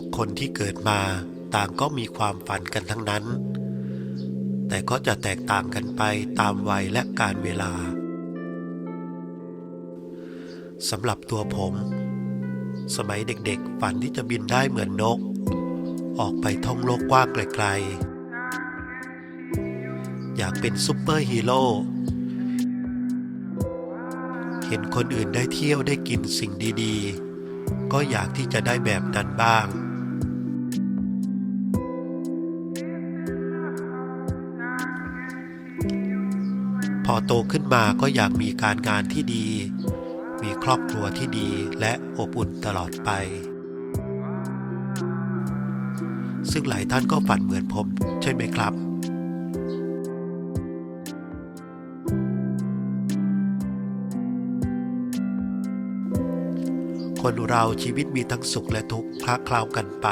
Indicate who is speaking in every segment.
Speaker 1: ทุกคนที่เกิดมาต่างก็มีความฝันกันทั้งนั้น แต่ก็จะแตกต่างกันไปตามวัยและการเวลาสำหรับตัวผม สมัยเด็กๆ ฝันที่จะบินได้เหมือนนก ออกไปท่องโลกกว้างไกลๆ อยากเป็นซุปเปอร์ฮีโร่เห็นคนอื่นได้เที่ยวได้กินสิ่งดีๆ ก็อยากที่จะได้แบบนั้นบ้าง พอโตขึ้นมาก็อยากมีการงานที่ดี มีครอบครัวที่ดีและอบอุ่นตลอดไป ซึ่งหลายท่านก็ฝันเหมือนผมใช่ไหมครับคนเราชีวิตมีทั้งสุขและทุกข์คลาเคล้ากันไป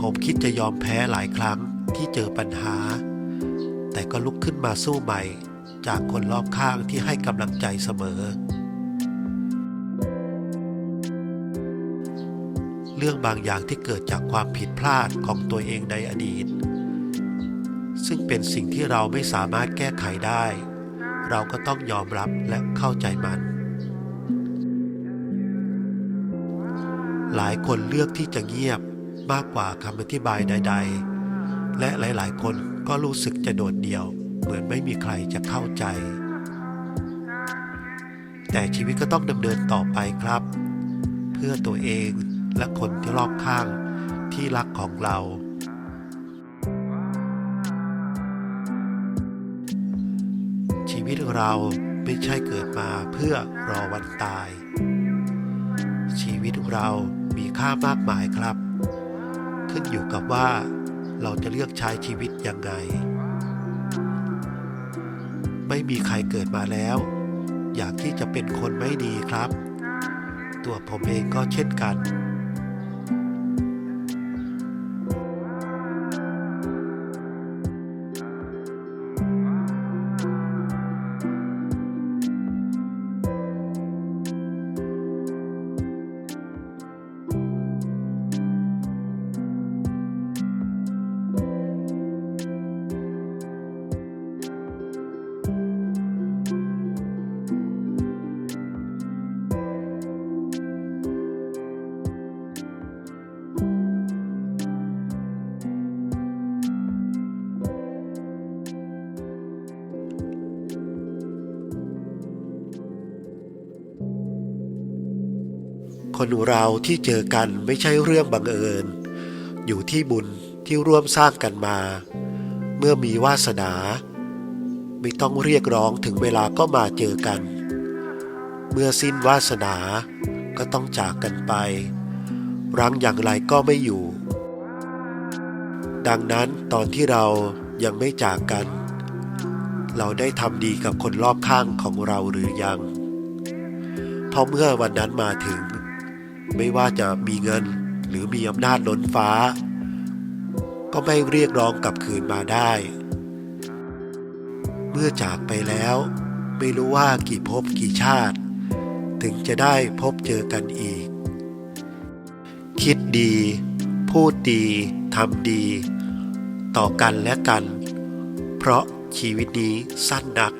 Speaker 1: ผมคิดจะยอมแพ้หลายครั้งที่เจอปัญหา แต่ก็ลุกขึ้นมาสู้ใหม่ จากคนรอบข้างที่ให้กำลังใจเสมอ เรื่องบางอย่างที่เกิดจากความผิดพลาดของตัวเองในอดีต ซึ่งเป็นสิ่งที่เราไม่สามารถแก้ไขได้ เราก็ต้องยอมรับและเข้าใจมันหลายคนเลือกที่จะเงียบมากกว่าคำอธิบายใด ๆ และหลายๆ คนก็รู้สึกจะโดดเดี่ยว เหมือนไม่มีใครจะเข้าใจ แต่ชีวิตก็ต้องดำเนินต่อไปครับ เพื่อตัวเองและคนที่รอบข้างที่รักของเรา ชีวิตเราไม่ใช่เกิดมาเพื่อรอวันตาย ชีวิตเรามีค่ามากมายครับ ขึ้นอยู่กับว่า เราจะเลือกใช้ชีวิตยังไง ไม่มีใครเกิดมาแล้ว อยากที่จะเป็นคนไม่ดีครับ ตัวผมเองก็เช่นกัน คนเราที่เจอกันไม่ใช่เรื่องบังเอิญ อยู่ที่บุญที่ร่วมสร้างกันมา เมื่อมีวาสนา ไม่ต้องเรียกร้องถึงเวลาก็มาเจอกัน เมื่อสิ้นวาสนาก็ต้องจากกันไป รั้งอย่างไรก็ไม่อยู่ ดังนั้นตอนที่เรายังไม่จากกัน เราได้ทำดีกับคนรอบข้างของเราหรือยัง เพราะเมื่อวันนั้นมาถึง ไม่ว่าจะมีเงินหรือมีอำนาจล้นฟ้า ก็ไม่เรียกร้องกลับคืนมาได้ เมื่อจากไปแล้ว ไม่รู้ว่ากี่ภพกี่ชาติ ถึงจะได้พบเจอกันอีก คิดดี พูดดีทำดี ต่อกันและกัน เพราะชีวิตนี้สั้นนัก